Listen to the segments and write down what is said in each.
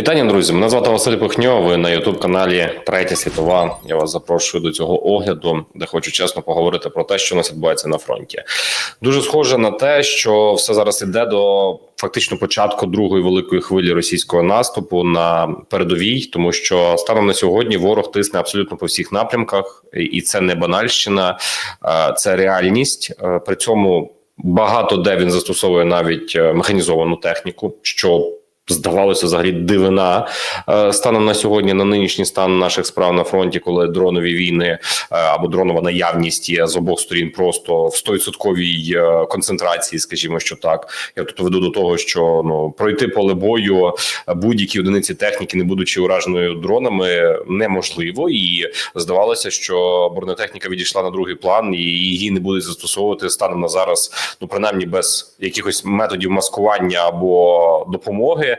Вітання, друзі. Мене звати Василь Пихньо. Ви на Ютуб каналі Третя світова. Я вас запрошую до цього огляду, де хочу чесно поговорити про те, що у нас відбувається на фронті. Дуже схоже на те, що все зараз іде до фактично початку другої великої хвилі російського наступу на передовій, тому що станом на сьогодні ворог тисне абсолютно по всіх напрямках, і це не банальщина, е, це реальність. Е, При цьому багато де він застосовує навіть е, механізовану техніку, що здавалося взагалі дивина е, станом на сьогодні на нинішній стан наших справ на фронті, коли дронові війни е, або дронова наявність є з обох сторін просто в 100% е, концентрації, скажімо, що так. Я тут веду до того, що ну пройти поле бою будь-які одиниці техніки, не будучи ураженою дронами, неможливо, і здавалося, що бронетехніка відійшла на другий план, і її не будуть застосовувати станом на зараз, ну принаймні без якихось методів маскування або допомоги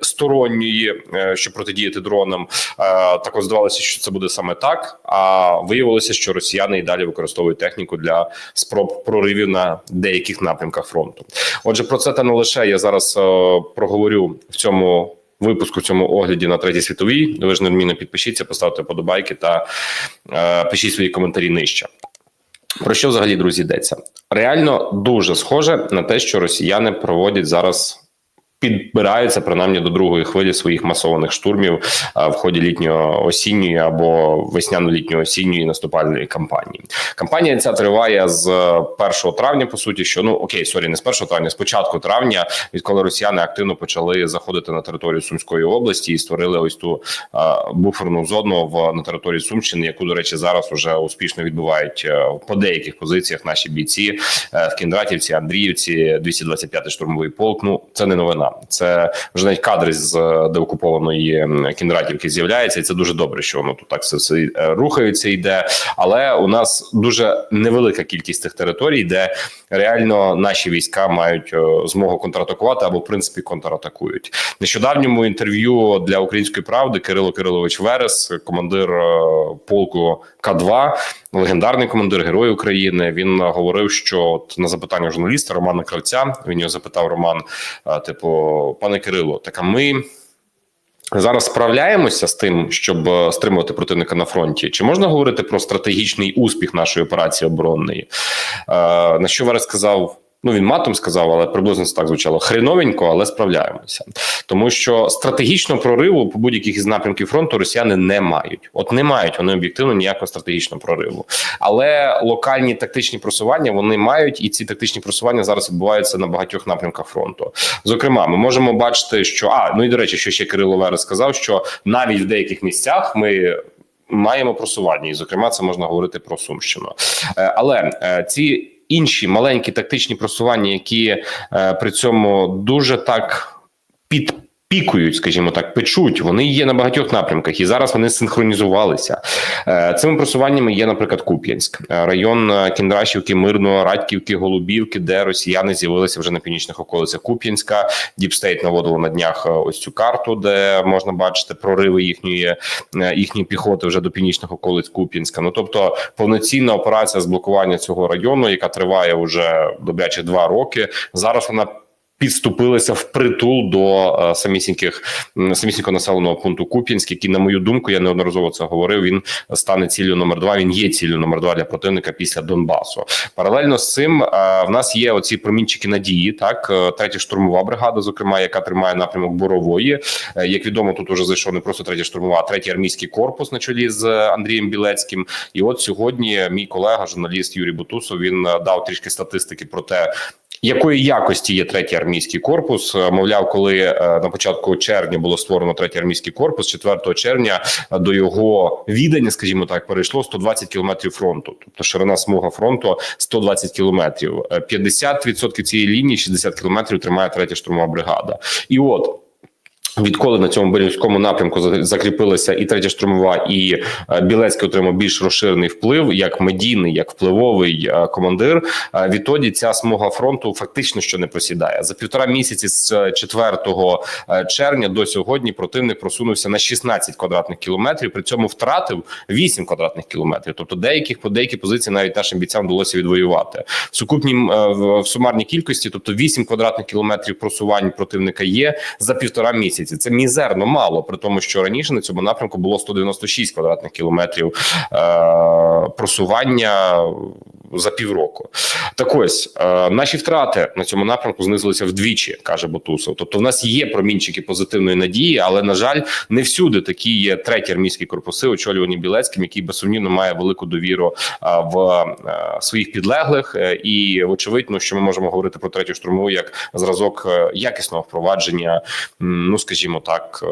сторонньої, е, щоб протидіяти дронам. Е, так от здавалося, що це буде саме так. А виявилося, що росіяни і далі використовують техніку для спроб проривів на деяких напрямках фронту. Отже, про це та не лише я зараз е, проговорю в цьому. Випуску в цьому огляді на третій світовій. Ви ж неодмінно підпишіться, поставте подобайки та е, пишіть свої коментарі нижче. Про що взагалі друзі йдеться? Реально дуже схоже на те, що росіяни проводять зараз. Підбираються принаймні до другої хвилі своїх масованих штурмів в ході літньої осінньої або весняно-літньої осінньої наступальної кампанії. Кампанія ця триває з 1 травня. По суті, що ну окей, сорі, не з 1 травня, з початку травня, відколи росіяни активно почали заходити на територію Сумської області і створили ось ту а, буферну зону в на території Сумщини, яку до речі зараз вже успішно відбувають е, по деяких позиціях наші бійці е, в Кіндратівці, Андріївці, 225-й штурмовий полк. Ну це не новина. Це вже навіть кадри з е, деокупованої м, Кіндратівки з'являються, і це дуже добре, що воно тут так все, все е, рухається, йде. Але у нас дуже невелика кількість тих територій, де реально наші війська мають е, змогу контратакувати або в принципі контратакують. Нещодавньому інтерв'ю для української правди Кирило Кирилович Верес, командир полку К2, легендарний командир Герой України. Він е, говорив, що от на запитання журналіста Романа Кравця він його запитав Роман, е, типу, пане Кирило, так а ми. Зараз справляємося з тим, щоб е, стримувати противника на фронті. Чи можна говорити про стратегічний успіх нашої операції оборонної? Е, на що Верес сказав? Ну він матом сказав, але приблизно це так звучало хреновенько, але справляємося, тому що стратегічного прориву по будь-яких із напрямків фронту росіяни не мають. От не мають вони об'єктивно ніякого стратегічного прориву, але локальні тактичні просування вони мають, і ці тактичні просування зараз відбуваються на багатьох напрямках фронту. Зокрема, ми можемо бачити, що а ну і до речі, що ще Кирило Верес сказав, що навіть в деяких місцях ми. Маємо просування, і зокрема, це можна говорити про Сумщину, Е, але е, ці інші маленькі тактичні просування, які е, при цьому дуже так підпікують, скажімо так, печуть, вони є на багатьох напрямках, і зараз вони синхронізувалися. Е, Цими просуваннями є, наприклад, Куп'янськ, е, район е, Кіндрашівки, Мирного, Радьківки, Голубівки, де росіяни з'явилися вже на північних околицях Куп'янська. Діпстейт наводило на днях ось цю карту, де можна бачити прориви їхньої їхньої піхоти вже до північних околиць Куп'янська. Ну тобто повноцінна операція з блокування цього району, яка триває вже добряче два роки. Зараз вона підступилися в притул до е, самісіньких самісінького населеного пункту Куп'янськ, який, на мою думку, я неодноразово це говорив. Він стане ціллю номер два. Він є ціллю номер два для противника після Донбасу. Паралельно з цим е, в нас є оці промінчики надії. Так, е, третя штурмова бригада, зокрема, яка тримає напрямок борової. Е, Як відомо, тут уже зайшов не просто третя штурмова, а третій армійський корпус на чолі з Андрієм Білецьким. І от сьогодні мій колега, журналіст Юрій Бутусов, він дав трішки статистики про те, якої якості є третій армійський корпус? Е, Мовляв, коли е, на початку червня було створено третій армійський корпус, 4 червня е, до його відання, скажімо так, перейшло 120 кілометрів фронту, тобто ширина смуга фронту 120 кілометрів. Е, 50% цієї лінії, 60 кілометрів тримає третя штурмова бригада. І от Відколи на цьому Берівському напрямку за- закріпилася і третя штурмова, і е, Білецький отримав більш розширений вплив як медійний, як впливовий е, командир. е, Відтоді ця смуга фронту фактично що не просідає за півтора місяці з е, 4 е, червня до сьогодні. Противник просунувся на 16 квадратних кілометрів. При цьому втратив 8 квадратних кілометрів. Тобто деяких по деякі позиції навіть нашим бійцям вдалося відвоювати в сукупній в сумарній кількості, тобто 8 квадратних кілометрів просувань противника є за півтора місяці. Місяці. Це мізерно мало, при тому, що раніше на цьому напрямку було 196 квадратних кілометрів е, просування за півроку. Так ось е, наші втрати на цьому напрямку знизилися вдвічі, каже Бутусов. Тобто, в нас є промінчики позитивної надії, але на жаль, не всюди такі є треті армійські корпуси, очолювані Білецьким, який безсумнівно має велику довіру е, в е, своїх підлеглих. І очевидно, що ми можемо говорити про третю штурмову як зразок якісного впровадження, ну скажімо так,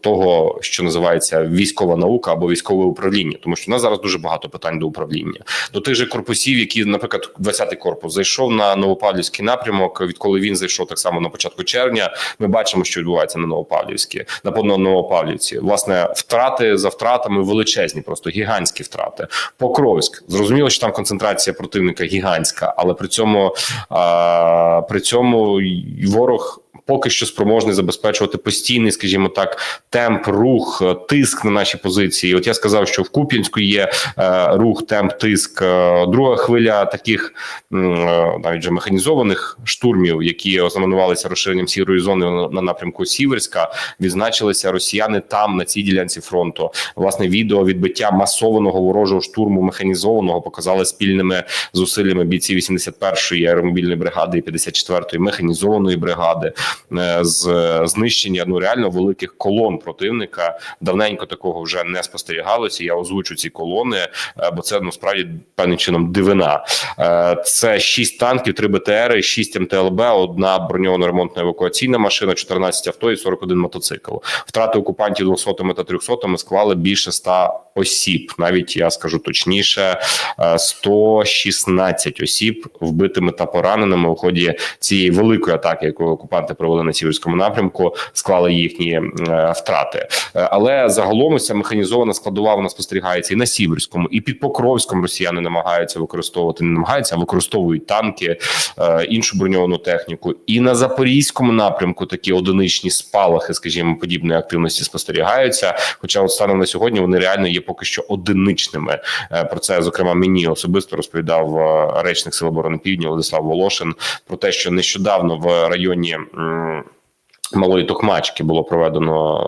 того, що називається військова наука або військове управління, тому що в нас зараз дуже багато питань до управління, до тих же корпусів, які, наприклад, 20-й корпус зайшов на Новопавлівський напрямок. Відколи він зайшов так само на початку червня, ми бачимо, що відбувається на Новопавлівській, на Новопавлівці. Власне, втрати за втратами величезні, просто гігантські втрати. Покровськ зрозуміло, що там концентрація противника гігантська, але при цьому а, при цьому ворог. Поки що спроможний забезпечувати постійний, скажімо так, темп, рух, е, тиск на наші позиції. От я сказав, що в Куп'янську є е, рух, темп, тиск. Е, друга хвиля таких навіть вже механізованих штурмів, які ознаменувалися розширенням сірої зони на, на напрямку Сіверська, відзначилися росіяни там на цій ділянці фронту. Власне, відео відбиття масованого ворожого штурму механізованого показали спільними зусиллями бійців 81-ї аеромобільної бригади і 54-ї механізованої бригади з е, знищення ну реально великих колон противника. Давненько такого вже не спостерігалося. Я озвучу ці колони, е, бо це насправді певним чином дивина. Е, Це 6 танків, 3 БТРи, 6 МТЛБ, одна броньована ремонтна евакуаційна машина, 14 авто і 41 мотоцикл. Втрати окупантів 200 та 300 склали більше 100 осіб. Навіть я скажу точніше, е, 116 осіб вбитими та пораненими у ході цієї великої атаки, яку окупанти провели на сіверському напрямку, склали їхні е, втрати. Е, Але загалом ця механізована складова вона спостерігається і на сіверському, і під Покровськом росіяни намагаються використовувати, не намагаються, а використовують танки, е, іншу броньовану техніку. І на запорізькому напрямку такі одиничні спалахи, скажімо, подібної активності спостерігаються. Хоча, от станом на сьогодні, вони реально є поки що одиничними. Про це зокрема мені особисто розповідав речник Сил оборони Півдня Владислав Волошин про те, що нещодавно в районі. Mm. Малої Токмачки було проведено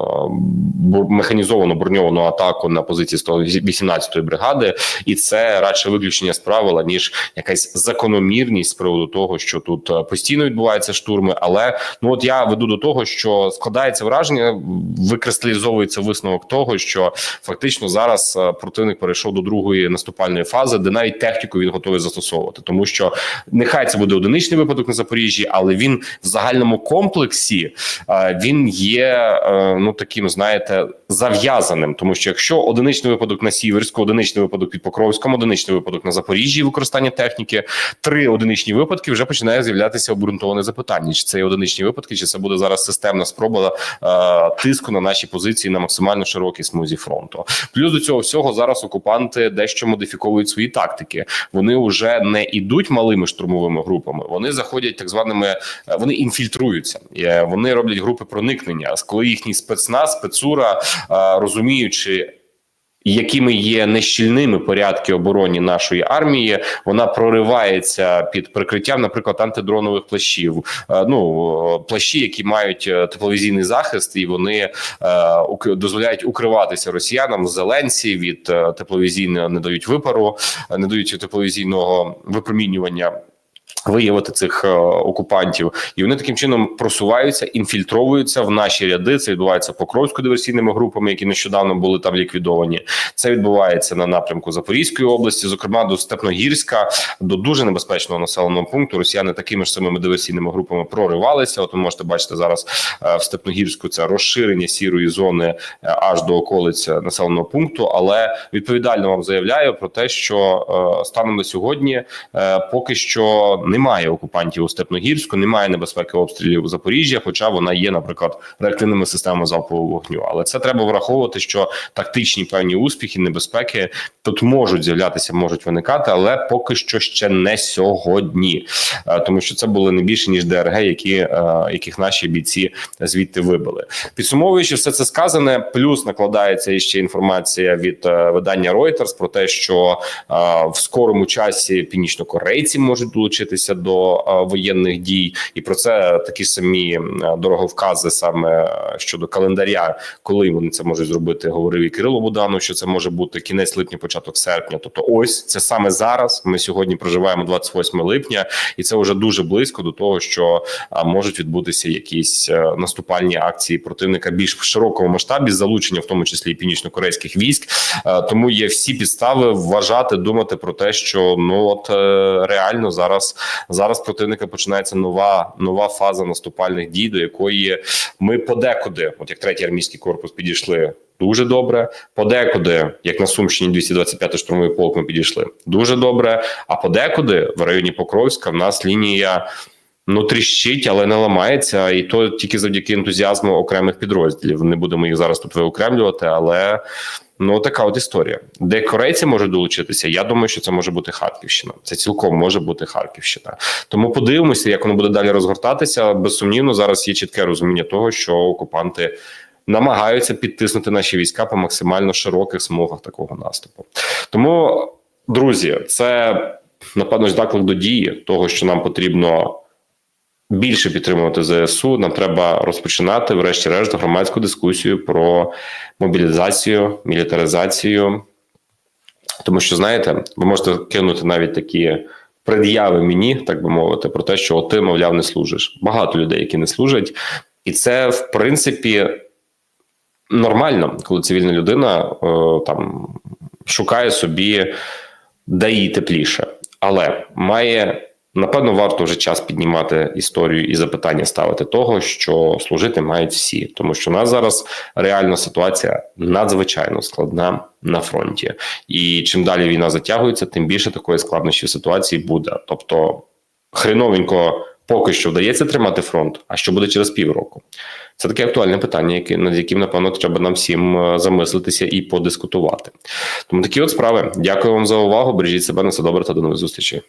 е, механізовану броньовану атаку на позиції 118-ї бригади, і це радше виключення з правила ніж якась закономірність з приводу того, що тут е, постійно відбуваються штурми. Але ну от я веду до того, що складається враження, викристалізовується висновок того, що фактично зараз е, противник перейшов до другої наступальної фази, де навіть техніку він готовий застосовувати, тому що нехай це буде одиничний випадок на Запоріжжі, але він в загальному комплексі він є е, ну таким, знаєте, зав'язаним. Тому що якщо одиничний випадок на Сіверську, одиничний випадок під Покровськом, одиничний випадок на Запоріжжі, використання техніки, три одиничні випадки вже починає з'являтися обґрунтоване запитання: чи це є одиничні випадки, чи це буде зараз системна спроба е, тиску на наші позиції на максимально широкій смузі фронту. Плюс до цього всього зараз окупанти дещо модифіковують свої тактики. Вони вже не ідуть малими штурмовими групами. Вони заходять так званими, е, вони інфільтруються. Е, Вони роблять групи проникнення. Коли їхній спецназ, спецура розуміючи. Якими є нещільними порядки оборони нашої армії, вона проривається під прикриттям, наприклад, антидронових плащів. Ну плащі, які мають е, тепловізійний захист, і вони е, дозволяють укриватися росіянам зеленці від е, тепловізійного не дають випару, не дають тепловізійного випромінювання. Виявити цих е, окупантів, і вони таким чином просуваються, інфільтровуються в наші ряди. Це відбувається покровсько-диверсійними групами, які нещодавно були там ліквідовані. Це відбувається на напрямку Запорізької області, зокрема до Степногірська, до дуже небезпечного населеного пункту. Росіяни такими ж самими диверсійними групами проривалися. От ви можете бачити зараз е, в Степногірську це розширення сірої зони е, аж до околиць населеного пункту. Але відповідально вам заявляю про те, що станом на сьогодні поки що немає окупантів у Степногірську, немає небезпеки обстрілів у Запоріжжя, хоча вона є, наприклад, реактивними системами залпового вогню. Але це треба враховувати, що тактичні певні успіхи, небезпеки тут можуть з'являтися, можуть виникати, але поки що ще не сьогодні, Е, тому що це були не більше ніж ДРГ, які е, яких наші бійці звідти вибили. Підсумовуючи все це сказане, плюс накладається іще інформація від е, видання Reuters про те, що в скорому часі північнокорейці можуть долучитися готуватися до е, воєнних дій, і про це такі самі е, дороговкази саме е, щодо календаря, коли вони це можуть зробити. Говорив і Кирило Буданов, що це може бути кінець липня, початок серпня. Тобто, ось це саме зараз. Ми сьогодні проживаємо 28 липня, і це вже дуже близько до того, що можуть відбутися якісь наступальні акції противника більш в широкому масштабі, залучення, в тому числі і північно-корейських військ. Тому є всі підстави вважати, думати про те, що ну от реально зараз зараз противника починається нова нова фаза наступальних дій, до якої ми подекуди, от як третій армійський корпус, підійшли. Дуже добре, подекуди, як на Сумщині, 225 штурмовий полк, ми підійшли дуже добре. А подекуди в районі Покровська в нас лінія ну тріщить, але не ламається, і то тільки завдяки ентузіазму окремих підрозділів. Не будемо їх зараз тут виокремлювати, але ну така от історія. Де корейці можуть долучитися, я думаю, що це може бути Харківщина. Це цілком може бути Харківщина. Тому подивимося, як воно буде далі розгортатися. Безсумнівно, зараз є чітке розуміння того, що окупанти. Намагаються підтиснути наші війська по максимально широких смугах такого наступу. Тому, друзі, це напевно ж заклик до дії того, що нам потрібно більше підтримувати ЗСУ. Нам треба розпочинати, врешті-решт, громадську дискусію про мобілізацію, мілітаризацію. Тому що, знаєте, ви можете кинути навіть такі пред'яви мені, так би мовити, про те, що ти, мовляв, не служиш. Багато людей, які не служать, і це в принципі нормально, коли цивільна людина е, там шукає собі, де їй тепліше, але має. Напевно, варто вже час піднімати історію і запитання ставити того, що служити мають всі, тому що у нас зараз реальна ситуація надзвичайно складна на фронті, і чим далі війна затягується, тим більше такої складнощі в ситуації буде. Тобто, хреновенько поки що вдається тримати фронт. А що буде через півроку? Це таке актуальне питання, над яким напевно треба нам всім е, замислитися і подискутувати. Тому такі от справи. Дякую вам за увагу. Бережіть себе на все добре та до нових зустрічей.